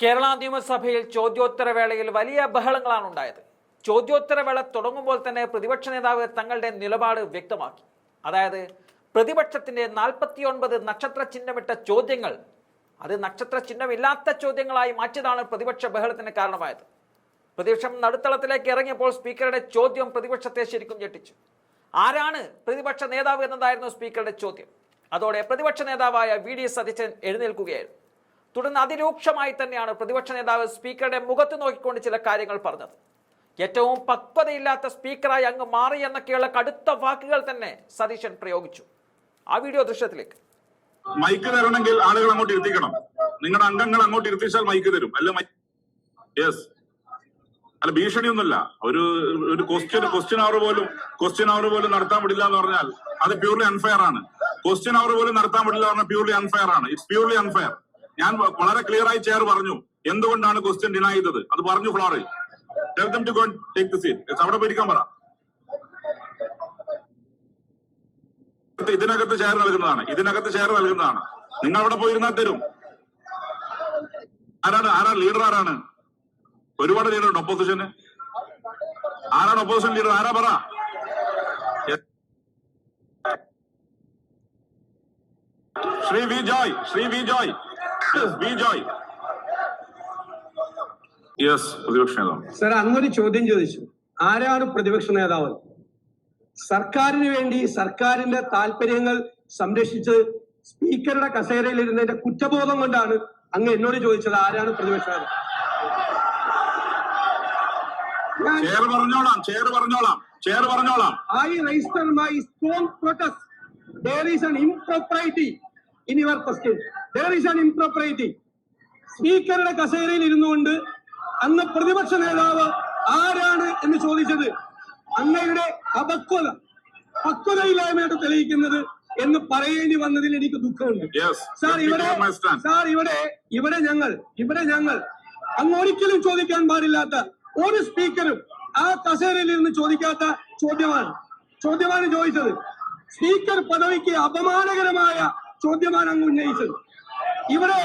കേരള നിയമസഭയിൽ ചോദ്യോത്തരവേളയിൽ വലിയ ബഹളങ്ങളാണ് ഉണ്ടായത്. ചോദ്യോത്തരവേള തുടങ്ങുമ്പോൾ തന്നെ പ്രതിപക്ഷ നേതാവ് തങ്ങളുടെ നിലപാട് വ്യക്തമാക്കി. അതായത് പ്രതിപക്ഷത്തിന്റെ നാൽപ്പത്തിയൊൻപത് നക്ഷത്ര ചിഹ്നമിട്ട ചോദ്യങ്ങൾ അത് നക്ഷത്ര ചിഹ്നമില്ലാത്ത ചോദ്യങ്ങളായി മാറ്റിയതാണ് പ്രതിപക്ഷ ബഹളത്തിന് കാരണമായത്. പ്രതിപക്ഷം നടുത്തളത്തിലേക്ക് ഇറങ്ങിയപ്പോൾ സ്പീക്കറുടെ ചോദ്യം പ്രതിപക്ഷത്തെ ശരിക്കും ഞെട്ടിച്ചു. ആരാണ് പ്രതിപക്ഷ നേതാവ് എന്നതായിരുന്നു സ്പീക്കറുടെ ചോദ്യം. അതോടെ പ്രതിപക്ഷ നേതാവായ വി ഡി സതീശൻ എഴുന്നേൽക്കുകയായിരുന്നു. തുടർന്ന് അതിരൂക്ഷമായി തന്നെയാണ് പ്രതിപക്ഷ നേതാവ് സ്പീക്കറുടെ മുഖത്ത് നോക്കിക്കൊണ്ട് ചില കാര്യങ്ങൾ പറഞ്ഞത്. ഏറ്റവും പക്വതയില്ലാത്ത സ്പീക്കറായി അങ്ങ് മാറി എന്നൊക്കെയുള്ള കടുത്ത വാക്കുകൾ തന്നെ സതീശൻ പ്രയോഗിച്ചു. ആ വീഡിയോ ദൃശ്യത്തിലേക്ക്. മൈക്ക് തരണമെങ്കിൽ ആളുകൾ അങ്ങോട്ട് ഇരുത്തിക്കണം. നിങ്ങളുടെ അംഗങ്ങൾ അങ്ങോട്ട് ഇരുത്തിച്ചാൽ മൈക്ക് തരും. അല്ല യെസ് അല്ല ഭീഷണിയൊന്നുമല്ല. ഒരു ഒരു ക്വസ്റ്റ്യൻ ക്വസ്റ്റ്യൻ അവർ പോലും ക്വസ്റ്റ്യൻ അവർ പോലും നടത്താൻ പറ്റില്ല എന്ന് പറഞ്ഞാൽ അത് പ്യൂർലി അൺഫെയർ ആണ്. ക്വസ്റ്റ്യൻ അവർ പോലും നടത്താൻ പറ്റില്ല എന്ന് പറഞ്ഞാൽ പ്യൂർലി അൺഫെയർ ആണ്. ഇറ്റ്സ് പ്യൂർലി അൺഫെയർ ഞാൻ വളരെ ക്ലിയർ ആയി ചെയർ പറഞ്ഞു. എന്തുകൊണ്ടാണ് ക്വസ്റ്റ്യൻ ഡിനൈ ചെയ്തത്? അത് പറഞ്ഞു ഫ്ലോറിൽ ടേക്ക് സീറ്റ് അവിടെ പോയിരിക്കാൻ പറ. ഇതിനകത്ത് ചെയർ നൽകുന്നതാണ്. ഇതിനകത്ത് ചെയർ നൽകുന്നതാണ്. നിങ്ങൾ അവിടെ പോയിരുന്നാൽ തരും. ആരാണ്? ആരാ? ലീഡർ ആരാണ്? ഒരുപാട് ലീഡർ ഉണ്ട്. ഒപ്പോസിഷന് ആരാണ് ഒപ്പോസിഷൻ ലീഡർ ആരാ പറ? Shri V Joy. Shri V Joy. Yes പ്രതിപക്ഷ നേതാവ്. സർ അങ്ങൊരു ചോദ്യം ചോദിച്ചു. ആരാണ് പ്രതിപക്ഷ നേതാവ്? സർക്കാരിന് വേണ്ടി സർക്കാരിന്റെ താല്പര്യങ്ങൾ സംരക്ഷിച്ച് സ്പീക്കറുടെ കസേരയിൽ ഇരുന്നതിന്റെ കുറ്റബോധം കൊണ്ടാണ് അങ്ങ് എന്നോട് ചോദിച്ചത് ആരാണ് പ്രതിപക്ഷ നേതാവ്. ചെയർ പറഞ്ഞോളാം chair chair an impropriety in your question. There is an impropriety സ്പീക്കറുടെ കസേരയിൽ ഇരുന്നുകൊണ്ട് അന്ന് പ്രതിപക്ഷ നേതാവ് ആരാണ് എന്ന് ചോദിച്ചത് അങ്ങയുടെ അപക്വത പക്വതയില്ലായ്മയായിട്ട് തെളിയിക്കുന്നത് എന്ന് പറയേണ്ടി വന്നതിൽ എനിക്ക് ദുഃഖമുണ്ട്. സാർ ഇവിടെ സാർ ഇവിടെ ഇവിടെ ഞങ്ങൾ ഇവിടെ ഞങ്ങൾ അങ്ങ് ഒരിക്കലും ചോദിക്കാൻ പാടില്ലാത്ത ഒരു സ്പീക്കറും ആ കസേരയിൽ ഇരുന്ന് ചോദിക്കാത്ത ചോദ്യമാണ്. ചോദ്യമാണ് ചോദിച്ചത്. സ്പീക്കർ പദവിക്ക് അപമാനകരമായ ചോദ്യമാണ് അങ്ങ് ഉന്നയിച്ചത്. ഇവിടെ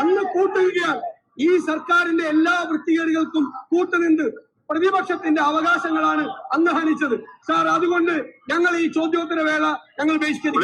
അന്ന് കൂട്ടുകയാണ് ഈ സർക്കാരിന്റെ എല്ലാ വൃത്തികേടുകൾക്കും കൂട്ടുനിന്ന് പ്രതിപക്ഷത്തിന്റെ അവകാശങ്ങളാണ് അന്ന് ഹനിച്ചത്. സാർ അതുകൊണ്ട് ഞങ്ങൾ ഈ ചോദ്യോത്തര വേള ഞങ്ങൾ ബഹിഷ്കരിക്കും.